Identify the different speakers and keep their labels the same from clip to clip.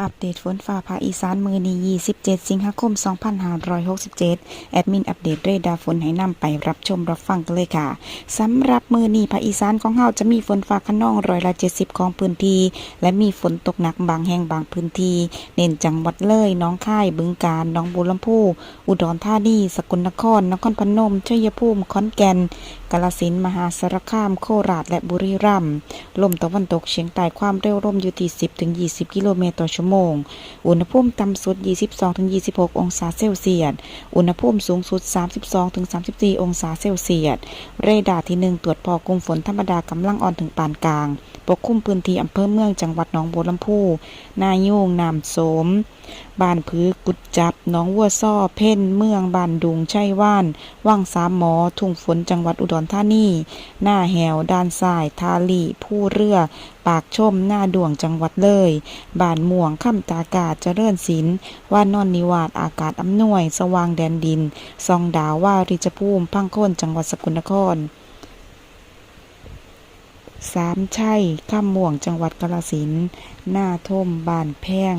Speaker 1: อัปเดตฝนฟ้าภาคอีสานมือนี้27 สิงหาคม 2567 แอดมินอัปเดตเรดาร์ฝนให้นำไปรับชมรับฟังกันเลยค่ะสำหรับมือนี้ภาคอีสานของเฮาจะมีฝนฟ้าขนองร้อยละ 70 ของพื้นที่ และมีฝนตกหนักบางแห่งบางพื้นที่ เน้นจังหวัดเลยน้องค่ายบึงกาฬหนองบัวลำพูอุดรธานีสกลนครนครพนมชัยภูมิขอนแก่นกาฬสินมหาสารคาม โคราช และบุรีรัมย์ ลมตะวันตกเฉียงใต้ความเร็วลมอยู่ที่ 10-20 กิโลเมตรต่อชั่วโมง อุณหภูมิต่ำสุด 22-26 องศาเซลเซียส อุณหภูมิสูงสุด 32-34 องศาเซลเซียส เรดาร์ที่ 1 ตรวจพอกลุ่มฝนธรรมดากำลังอ่อนถึงปานกลาง ปกคลุมพื้นที่อำเภอเมืองจังหวัดหนองบัวลำพู นายูงนามโสม บ้านพือกุดจับหนองวัวซ้อเพ่น เมืองบ้านดุงชัยว่าน ว่างสามหมอ ทุ่งฝนจังหวัดอุดรธานี หน้าแหวด้านซ้าย ทาลีผู้เรือ ปากชม หน้าดวงจังหวัดเลย บ้านม่วงค่ำตากาศเจริญศิลป์ว่านอนนิวาสอากาศอำนวย สว่างแดนดิน ซองดาวว่าริจภูมิพังโคนจังหวัดสกลนคร สามชัยข้ามม่วงจังหวัดกาฬสินธุ์หน้าท่มบ้านแพง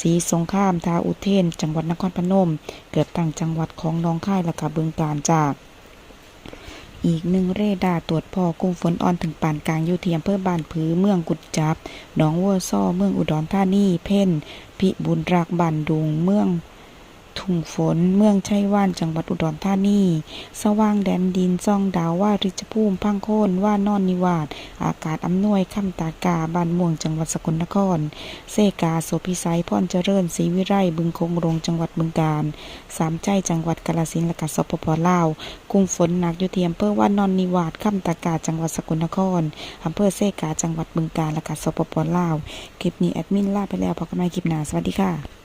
Speaker 1: สีสงครามทาอุเทน จังหวัดนครพนม เกิดตั้งจังหวัดของหน้องค่ายและกะบึงการจาก อีกหนึ่งเรดาร์ตรวจพอกลุ่มฝนอ่อนถึงปานกลางอยู่ที่อำเภอบ้านผือเมืองกุดจับหนองวัวซ้อเมืองอุดรธานีเพ่น พิบูลรักบันดุงเมือง ทุ่งฝน เมืองชัยว่านจังหวัดอุดรธานี สว่างแดนดินซ่องดาวว่าริจภูมิพังโคนว่านอนนิวาสอากาศอำนวยคำตากาบ้านม่วงจังหวัดสกลนคร เซกาโสพิสัยพรเจริญศรีวิไลบึงคงรงจังหวัดบึงกาฬสามใจจังหวัดกาฬสินธุ์และกสปปลาวกรุงฝนหนักอยู่ที่อำเภอว่านอนนิวาสคำตากาจังหวัดสกลนครอำเภอเซกาจังหวัดบึงกาฬและกสปปลาวคลิปนี้แอดมินลาไปแล้วพบกันใหม่คลิปหน้าสวัสดีค่ะ